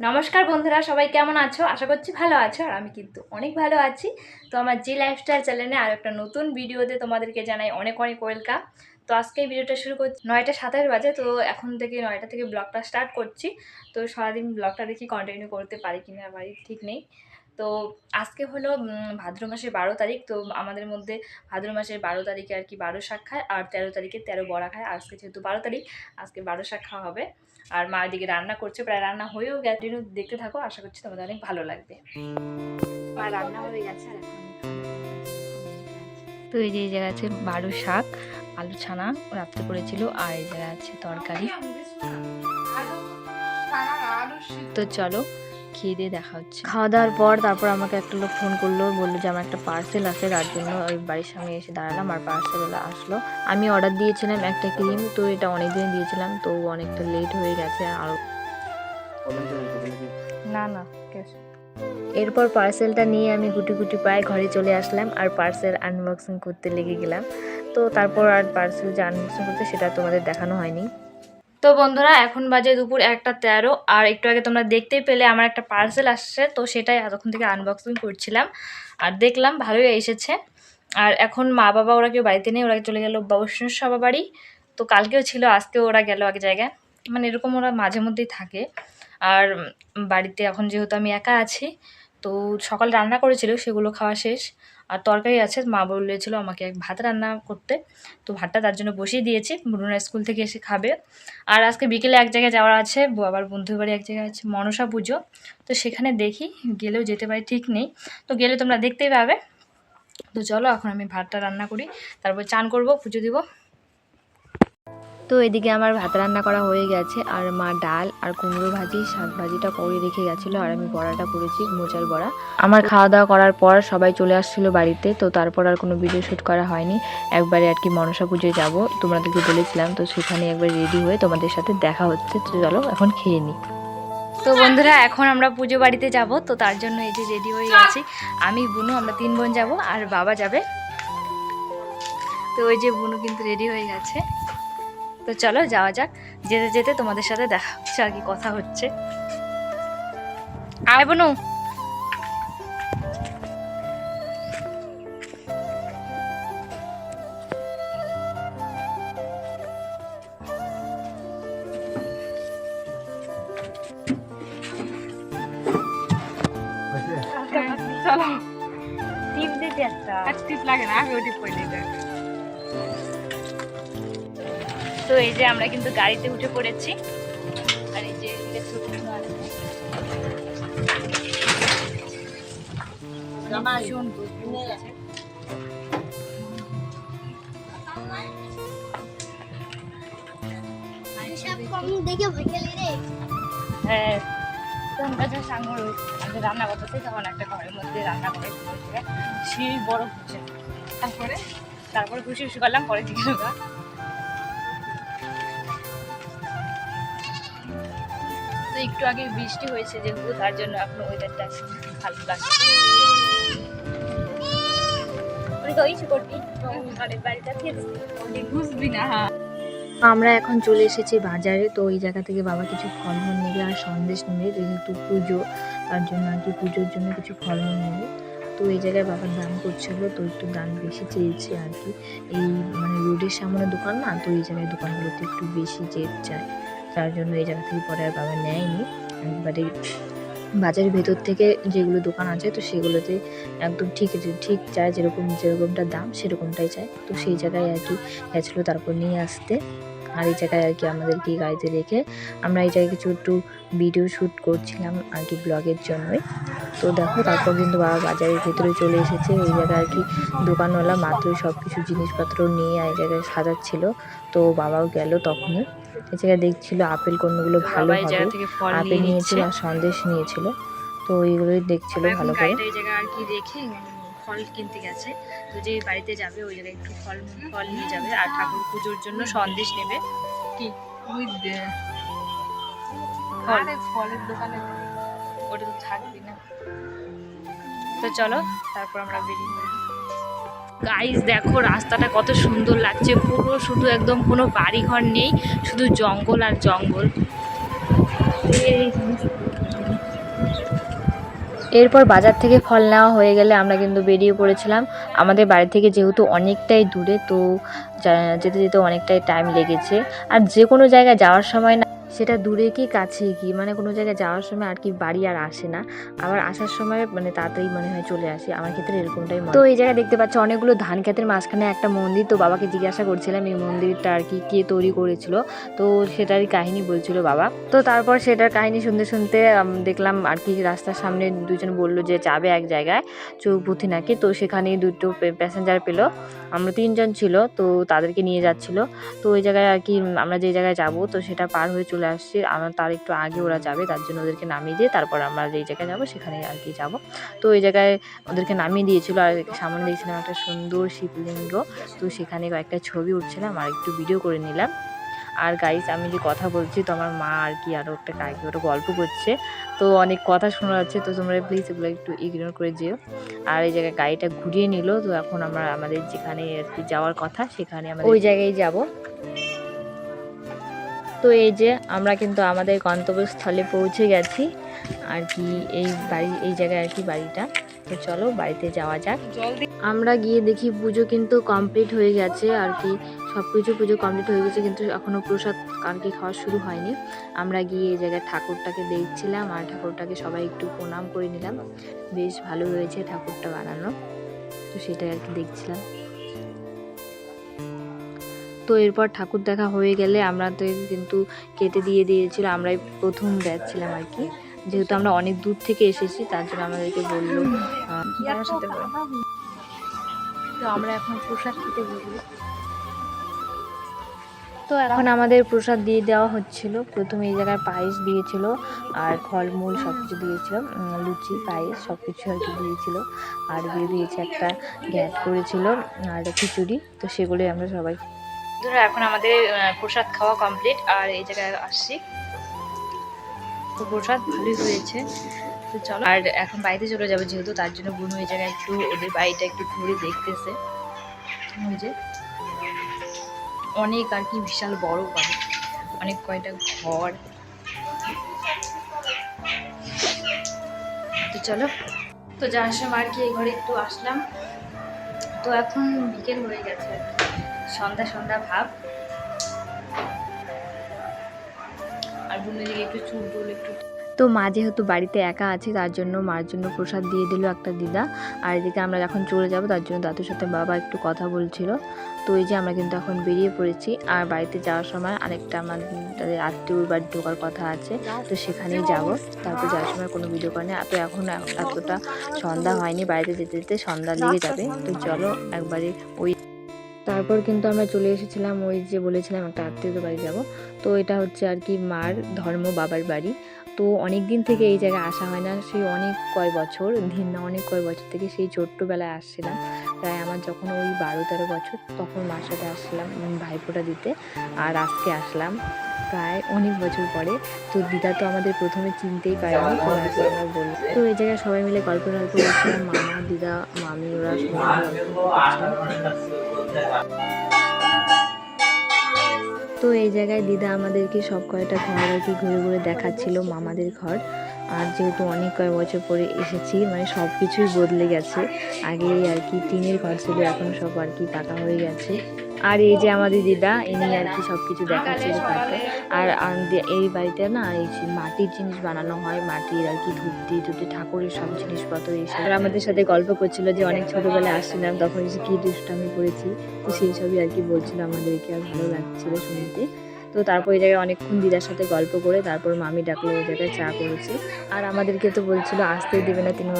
নমস্কার বন্ধুরা, সবাই কেমন আছো? আশা করছি ভালো আছো, আর আমি কিন্তু অনেক ভালো আছি। তো আমার জি লাইফস্টাইল চ্যানেলে আর একটা নতুন ভিডিওতে তোমাদেরকে জানাই অনেক অনেক ওয়েলকাম। তো আজকে এই ভিডিওটা শুরু করছি, নয়টা সাতাশ বাজে, তো এখন থেকে নয়টা থেকে ব্লগটা স্টার্ট করছি। তো সারাদিন ব্লগটা দেখি কন্টিনিউ করতে পারি কিনা বাড়ি ঠিক নেই। তো আজকে হলো ভাদ্র মাসের বারো তারিখ তো আমাদের মধ্যে ভাদ্র মাসের বারো তারিখে আর কি বারো শাক খায় আর তেরো তারিখে তেরো বড়া খায়। আজকে যেহেতু বারো তারিখ আজকে বারো শাক খাওয়া হবে। আর মা এদিকে রান্না করছে প্রায় রান্না হয়েও গেছে। দেখতে থাকো আশা করছি তোমাদের অনেক ভালো লাগবে। আর রান্না হয়ে গেছে আর তো এই যে এই জায়গা আছে বারো শাক আলু ছানা রাত্রে করেছিল আর এই জায়গা আছে তরকারি। তো চলো খেয়ে দিয়ে দেখা হচ্ছে। খাওয়া দাওয়ার পর তারপর আমাকে একটা লোক ফোন করল বলল যে আমার একটা পার্সেল আছে তার জন্য ওই বাড়ির সামনে এসে দাঁড়ালাম আর পার্সেল আসলো। আমি অর্ডার দিয়েছিলাম একটা ক্রিম তো এটা অনেক দিন দিয়েছিলাম তো অনেকটা লেট হয়ে গেছে আর না না এরপর পার্সেলটা নিয়ে আমি গুটি গুটি পায়ে ঘরে চলে আসলাম আর পার্সেল আনবক্সিং করতে লেগে গেলাম। তো তারপর আর পার্সেল যে আনবক্সিং করতে সেটা তোমাদের দেখানো হয়নি। তো বন্ধুরা, এখন বাজে দুপুর একটা তেরো, আর একটু আগে তোমরা দেখতেই পেলে আমার একটা পার্সেল আসছে, তো সেটাই এতক্ষণ থেকে আনবক্সিং করছিলাম। আর দেখলাম ভালোই এসেছে। আর এখন মা বাবা, ওরা কেউ বাড়িতে নেই, ওরা চলে গেল বৈষ্ণব সভা বাড়ি। তো কালকেও ছিল, আজকেও ওরা গেল এক জায়গায়। মানে এরকম ওরা মাঝে মধ্যেই থাকে। আর বাড়িতে এখন যেহেতু আমি একা আছি তো সকাল রান্না করেছিল, সেগুলো খাওয়া শেষ। আর তরকারি আছে, মা বলেছিল আমাকে এক ভাত রান্না করতে। তো ভাতটা তার জন্য বসিয়ে দিয়েছি বুনুরা স্কুল থেকে এসে খাবে। আর আজকে বিকেলে এক জায়গায় যাওয়ার আছে আবার বন্ধুর বাড়ি এক জায়গায় আছে, মনসা পুজো। তো সেখানে দেখি, গেলেও যেতে পারি, ঠিক নেই। তো গেলে তোমরা দেখতেই পাবে। তো চলো, এখন আমি ভাতটা রান্না করি, তারপর চান করব, পুজো দিব। তো এদিকে আমার ভাত রান্না করা হয়ে গেছে আর মা ডাল আর কুমড়ো ভাজি শাক ভাজিটা করে রেখে গেছিল আর আমি বড়াটা করেছি মোচার বড়া। আমার খাওয়া দাওয়া করার পর সবাই চলে আসছিল বাড়িতে তো তারপর আর কোনো ভিডিও শ্যুট করা হয়নি। একবারে আর কি মনসা পুজোয় যাব তোমাদেরকে বলেছিলাম তো সেখানে একবার রেডি হয়ে তোমাদের সাথে দেখা হচ্ছে তো চলো এখন খেয়ে নিই তো বন্ধুরা এখন আমরা পুজো বাড়িতে যাব তো তার জন্য এই যে রেডি হয়ে গেছি। আমি বুনু আমরা তিন বোন যাব আর বাবা যাবে। তো ওই যে বুনু কিন্তু রেডি হয়ে গেছে। তো চলো যাওয়া যাক। যেতে যেতে তোমাদের সাথে দেখা হচ্ছে আর কি কথা হচ্ছে। আয় বুনু। চলো। টিপ দিতে একটা। টিপ লাগে না আমি টিপ করে। দিই তো এই যে আমরা কিন্তু গাড়িতে উঠে পড়েছি। আর এই যে হ্যাঁ আমরা যখন সাঙ্গ রান্না করতেছি তখন একটা ঘরের মধ্যে রান্না করে বড় তারপরে তারপরে খুশি খুশি করলাম পরে জিজ্ঞেস তো একটু আগে বৃষ্টি হয়েছে, যেহেতু তার জন্য এখন ওয়েদারটা ভালো লাগছে ওই তো ইচ্ছে করতি তো ঘরের বাড়িটা খেয়েছি ওটি বুঝবি না। হ্যাঁ আমরা এখন চলে এসেছি বাজারে, তো ওই জায়গা থেকে বাবা কিছু ফলমূল নেবে আর সন্দেশ নেবে, যেহেতু পুজো, তার জন্য আর কি পুজোর জন্য কিছু ফলমূল নেবে। তো এই জায়গায় বাবার দাম করছিল, তো একটু দাম বেশি চেয়েছে আর কি। এই মানে রোডের সামনে দোকান না, তো এই জায়গায় দোকানগুলোতে একটু বেশি চেয়ে চায়। তার জন্য এই জায়গা থেকে পরে আর বাবা নেয়নি। একবারে বাজারের ভেতর থেকে যেগুলো দোকান আছে, তো সেগুলোতে একদম ঠিক ঠিক চায় যেরকম, যেরকমটা দাম সেরকমটাই চায়। তো সেই জায়গায় আর কি গেছিল তারপর নিয়ে আসতে। আর এই জায়গায় আর কি আমাদেরকে গাড়িতে রেখে আমরা এই জায়গায় কিছু একটু ভিডিও শ্যুট করছিলাম আর কি ব্লগের জন্যই। তো দেখো, তারপর কিন্তু বাবা বাজারের ভেতরে চলে এসেছে। এই জায়গায় আর কি দোকানওয়ালা মাত্রই সব কিছু জিনিসপত্র নিয়ে এই জায়গায় সাজাচ্ছিল। তো বাবাও গেল তখনই। এই জায়গায় দেখছিল আপেল কোনগুলো ভালো হবে। আপেল নিয়েছিল আর সন্দেশ নিয়েছিল। তো ওইগুলোই দেখছিল ভালো করে। এই জায়গায় আর কি রেখে ফল কিনতে গেছে। তো যে বাড়িতে যাবে ওই জায়গায় একটু ফল ফল নিয়ে যাবে। আর ঠাকুর পুজোর জন্য সন্দেশ নেবে। কি? ওই ফলের দোকানে ওটা তো থাকবি না। তো চলো তারপর আমরা বেরিয়ে গাইস দেখো রাস্তাটা কত সুন্দর লাগছে। পুরো শুধু একদম কোনো বাড়িঘর নেই, শুধু জঙ্গল আর জঙ্গল। এরপর বাজার থেকে ফল নেওয়া হয়ে গেলে আমরা কিন্তু বেরিয়ে পড়েছিলাম। আমাদের বাড়ি থেকে যেহেতু অনেকটাই দূরে, তো যেতে যেতে অনেকটাই টাইম লেগেছে। আর যে কোনো জায়গায় যাওয়ার সময় না সেটা দূরে কি কাছে কি? মানে কোনো জায়গায় যাওয়ার সময় আর কি বাড়ি আর আসে না। আবার আসার সময় মানে তাড়াতাড়ি মনে হয় চলে আসি। আমার ক্ষেত্রে এরকমটাই তো এই জায়গায় দেখতে পাচ্ছ অনেকগুলো ধান ক্ষেতের মাঝখানে একটা মন্দির। তো বাবাকে জিজ্ঞাসা করছিলাম এই মন্দিরটা আর কি কে তৈরি করেছিল। তো সেটারই কাহিনী বলছিল বাবা। তো তারপর সেটার কাহিনী শুনতে শুনতে দেখলাম আর কি রাস্তার সামনে দুজন বলল যে যাবে এক জায়গায় চৌপুথি নাকি। তো সেখানে দুটো প্যাসেঞ্জার পেল। আমরা তিনজন ছিল তো তাদেরকে নিয়ে যাচ্ছিল। তো ওই জায়গায় আর কি আমরা যে জায়গায় যাব তো সেটা পার হয়ে চলে আসছি। আমার তার একটু আগে ওরা যাবে, তার জন্য ওদেরকে নামিয়ে দিয়ে তারপর আমরা যেই জায়গায় যাব সেখানে আর কি যাব। তো ওই জায়গায় ওদেরকে নামিয়ে দিয়েছিল আর সামনে দেখছিলাম একটা সুন্দর শিবলিঙ্গ। তো সেখানে কয়েকটা ছবি উঠছিলাম আর একটু ভিডিও করে নিলাম। আর গাইস আমি যে কথা বলছি তো আমার মা আর কি আরও একটা কাকি ওটা গল্প করছে। তো অনেক কথা শোনা যাচ্ছে, তো তোমরা প্লিজ এগুলো একটু ইগনোর করে যেও। আর এই জায়গায় গাড়িটা ঘুরিয়ে নিল, তো এখন আমরা আমাদের যেখানে আর কি যাওয়ার কথা, সেখানে আমরা ওই জায়গায় যাব। তো এই যে আমরা কিন্তু আমাদের গন্তব্যস্থলে পৌঁছে গেছি। আর কি এই বাড়ি, এই জায়গায় আর কি বাড়িটা। তো চলো বাড়িতে যাওয়া যাক। আমরা গিয়ে দেখি পুজো কিন্তু কমপ্লিট হয়ে গেছে। আর কি সব কিছু পুজো কমপ্লিট হয়ে গেছে, কিন্তু এখনও প্রসাদ আর কি খাওয়া শুরু হয়নি। আমরা গিয়ে এই জায়গায় ঠাকুরটাকে দেখছিলাম আর ঠাকুরটাকে সবাই একটু প্রণাম করে নিলাম। বেশ ভালো হয়েছে ঠাকুরটা বানানো। তো সেটাই আর কি দেখছিলাম। তো এরপর ঠাকুর দেখা হয়ে গেলে আমরা তো কিন্তু কেটে দিয়ে দিয়েছিল আমরাই প্রথম ব্যাচ ছিলাম আর কি। যেহেতু আমরা অনেক দূর থেকে এসেছি তার জন্য আমাদেরকে বলল। তো আমরা এখন প্রসাদ খেতে বলব তো এখন আমাদের প্রসাদ দিয়ে দেওয়া হচ্ছিল। প্রথমে এই জায়গায় পায়েস দিয়েছিল আর ফলমূল সব কিছু দিয়েছিল লুচি পায়েস সব কিছু আর কি দিয়েছিল। আর দিয়ে দিয়েছে একটা গ্যাট করেছিল আর খিচুড়ি। তো সেগুলোই আমরা সবাই ধরো, এখন আমাদের প্রসাদ খাওয়া কমপ্লিট আর এই জায়গায় আসছি। তো প্রসাদ ভালোই হয়েছে। তো চলো, আর এখন বাড়িতে চলে যাব যেহেতু, তার জন্য বুনু এই জায়গায় একটু, ওদের বাড়িটা একটু ঘুরে দেখতেছে। ওই যে, অনেক আর কি বিশাল বড় বাড়ি। অনেক কয়টা ঘর। তো চলো, তো যাওয়ার সময় আর কি এই ঘরে একটু আসলাম। তো এখন বিকেল হয়ে গেছে আর কি। সন্ধ্যা সন্ধ্যা ভাব। আর বোনের দিকে একটু চুল টুল একটু তো মা যেহেতু বাড়িতে একা আছে, তার জন্য মার জন্য প্রসাদ দিয়ে দিল একটা দিদা। আর এদিকে আমরা যখন চলে যাব, তার জন্য দাদুর সাথে বাবা একটু কথা বলছিল। তো এই যে আমরা কিন্তু এখন বেরিয়ে পড়েছি, আর বাড়িতে যাওয়ার সময় আরেকটা আমার তাদের আত্মীয় বাড়ি ঢোকার কথা আছে, তো সেখানেই যাব। তারপর যাওয়ার সময় কোনো ভিডিও করে না তো এখন এতটা সন্ধ্যা হয়নি, বাড়িতে যেতে যেতে সন্ধ্যা লেগে যাবে। তো চলো একবারে ওই তারপর কিন্তু আমরা চলে এসেছিলাম ওই যে বলেছিলাম একটা আত্মীয়দের বাড়ি যাব। তো এটা হচ্ছে আর কি মার ধর্ম বাবার বাড়ি। তো অনেক দিন থেকে এই জায়গায় আসা হয় না। সেই অনেক কয় বছর, দিন না অনেক কয় বছর থেকে সেই ছোট্টবেলায় আসছিলাম। প্রায় আমার যখন ওই বারো, তেরো বছর তখন মার সাথে আসছিলাম ভাইফোঁটা দিতে আর আজকে আসলাম। প্রায় অনেক বছর পরে। তো দিদা তো আমাদের প্রথমে চিনতেই পারেনি আমরা বললাম তো এই জায়গায় সবাই মিলে গল্প টল্প করছিলাম, মামা, দিদা, মামি, ওরা সবাই গল্প। তো এই জায়গায় দিদা আমাদেরকে সব কয়টা ঘর আর কি ঘুরে ঘুরে দেখাচ্ছিল মামাদের ঘর। আর যেহেতু অনেক কয়েক বছর পরে এসেছি মানে সব কিছুই বদলে গেছে। আগে আর কি টিনের ঘর ছিল, এখন সব আর কি পাকা হয়ে গেছে। আর এই যে আমাদের দিদা ইনি আর কি সব কিছু দেখাচ্ছিল পার্কে আর এই বাড়িতে না এই মাটির জিনিস বানানো হয়, মাটির আর কি ধুতি টুটি ঠাকুরের সব জিনিসপত্র এসে। আর আমাদের সাথে গল্প করছিল যে অনেক ছোটবেলায় আসছিলাম, তখন এসে কি দুষ্টামি করেছি, তো সেই সবই আর কি বলছিল আমাদেরকে, আর ভালো লাগছিল শুনতে। তো তারপর এই জায়গায় অনেকক্ষণ দিদার সাথে গল্প করে, তারপর মামি ডাকলো ওই জায়গায় চা করেছে। আর আমাদেরকে তো বলছিল, আসতেই দেবে না, তিনি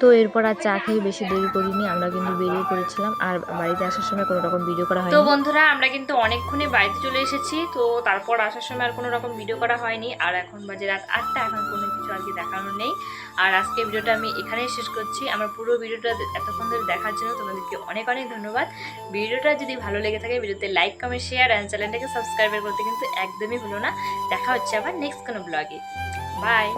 তো এরপর আর চা খেয়ে বেশি দেরি করিনি আমরা কিন্তু বেরিয়ে পড়েছিলাম আর বাড়িতে আসার সময় কোনো রকম ভিডিও করা হয়নি। তো বন্ধুরা আমরা কিন্তু অনেকক্ষণে বাড়িতে চলে এসেছি তো তারপর আসার সময় আর কোনো রকম ভিডিও করা হয়নি। আর এখন বাজে রাত আটটা এখন কোনো কিছু আর কি দেখানো নেই। আর আজকে ভিডিওটা আমি এখানেই শেষ করছি। আমার পুরো ভিডিওটা এতক্ষণ ধরে দেখার জন্য তোমাদেরকে অনেক অনেক ধন্যবাদ। ভিডিওটা যদি ভালো লেগে থাকে ভিডিওতে লাইক কমেন্ট শেয়ার অ্যান্ড চ্যানেলটাকে সাবস্ক্রাইব করতে কিন্তু একদমই হলো না। দেখা হচ্ছে আবার নেক্সট কোনো ব্লগে বাই